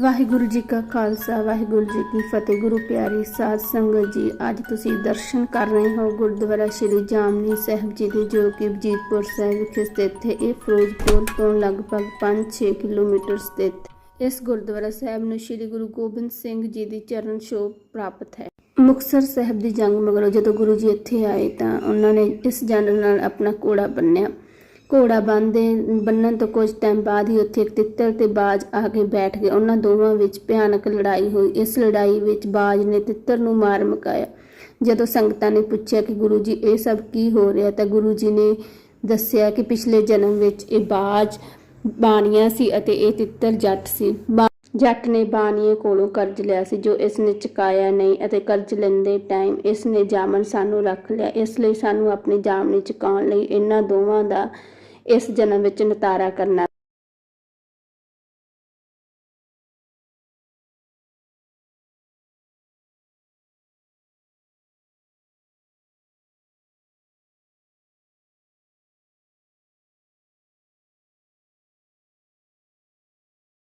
ਵਾਹਿਗੁਰੂ ਜੀ ਕਾ ਖਾਲਸਾ, ਵਾਹਿਗੁਰੂ ਜੀ ਕੀ ਫਤਿਹ। ਗੁਰੂ ਪਿਆਰੀ ਸਾਧ ਸੰਗਤ ਜੀ, ਅੱਜ ਤੁਸੀਂ ਦਰਸ਼ਨ ਕਰ ਰਹੇ ਹੋ ਗੁਰਦੁਆਰਾ ਸ਼੍ਰੀ ਜਾਮਨੀ ਸਾਹਿਬ ਜੀ ਦੇ, ਜੋ ਕਿ ਵਜੀਦਪੁਰ ਸਾਹਿਬ ਵਿਖੇ ਸਥਿਤ ਹੈ। ਇਹ ਫਿਰੋਜ਼ਪੁਰ ਤੋਂ ਲਗਭਗ 5-6 ਕਿਲੋਮੀਟਰ ਸਥਿਤ ਇਸ ਗੁਰਦੁਆਰਾ ਸਾਹਿਬ ਨੂੰ ਸ਼੍ਰੀ ਗੁਰੂ ਗੋਬਿੰਦ ਸਿੰਘ ਜੀ ਦੀ ਚਰਨ ਛੋਹ ਪ੍ਰਾਪਤ ਹੈ। ਮੁਕਤਸਰ ਸਾਹਿਬ ਦੀ ਜੰਗ ਮਗਰੋਂ ਜਦੋਂ ਗੁਰੂ ਜੀ ਇੱਥੇ ਆਏ ਤਾਂ ਉਹਨਾਂ ਨੇ ਇਸ ਜੰਗ ਨਾਲ ਆਪਣਾ ਕੋੜਾ ਬੰਨਿਆ। ਘੋੜਾ ਬੰਨਦੇ ਬੰਨਣ ਤੋਂ ਕੁਝ ਟਾਈਮ ਬਾਅਦ ਹੀ ਉੱਥੇ ਇੱਕ ਤਿੱਤਰ ਤੇ ਬਾਜ ਆ ਕੇ ਬੈਠ ਗਏ। ਉਹਨਾਂ ਦੋਵਾਂ ਵਿੱਚ ਭਿਆਨਕ ਲੜਾਈ ਹੋਈ। ਇਸ ਲੜਾਈ ਵਿੱਚ ਬਾਜ ਨੇ ਤਿੱਤਰ ਨੂੰ ਮਾਰ ਮੁਕਾਇਆ। ਜਦੋਂ ਸੰਗਤਾਂ ਨੇ ਪੁੱਛਿਆ ਕਿ ਗੁਰੂ ਜੀ, ਇਹ ਸਭ ਕੀ ਹੋ ਰਿਹਾ? ਤਾਂ ਗੁਰੂ ਜੀ ਨੇ ਦੱਸਿਆ ਕਿ ਪਿਛਲੇ ਜਨਮ ਵਿੱਚ ਇਹ ਬਾਜ ਬਾਣੀਆ ਸੀ ਅਤੇ ਇਹ ਤਿੱਤਰ ਜੱਟ ਸੀ। ਬਾ- ਜੱਟ ਨੇ ਬਾਣੀਏ ਕੋਲੋਂ ਕਰਜ਼ ਲਿਆ ਸੀ, ਜੋ ਇਸ ਨੇ ਚੁਕਾਇਆ ਨਹੀਂ ਅਤੇ ਕਰਜ਼ ਲੈਂਦੇ ਟਾਈਮ ਇਸ ਨੇ ਜਾਮਨ ਸਾਨੂੰ ਰੱਖ ਲਿਆ। ਇਸ ਲਈ ਸਾਨੂੰ ਆਪਣੀ ਜਾਮਨੀ ਚੁਕਾਉਣ ਲਈ ਇਹਨਾਂ ਦੋਵਾਂ ਦਾ ਇਸ ਜਨਮ ਵਿੱਚ ਨਿਤਾਰਾ ਕਰਨਾ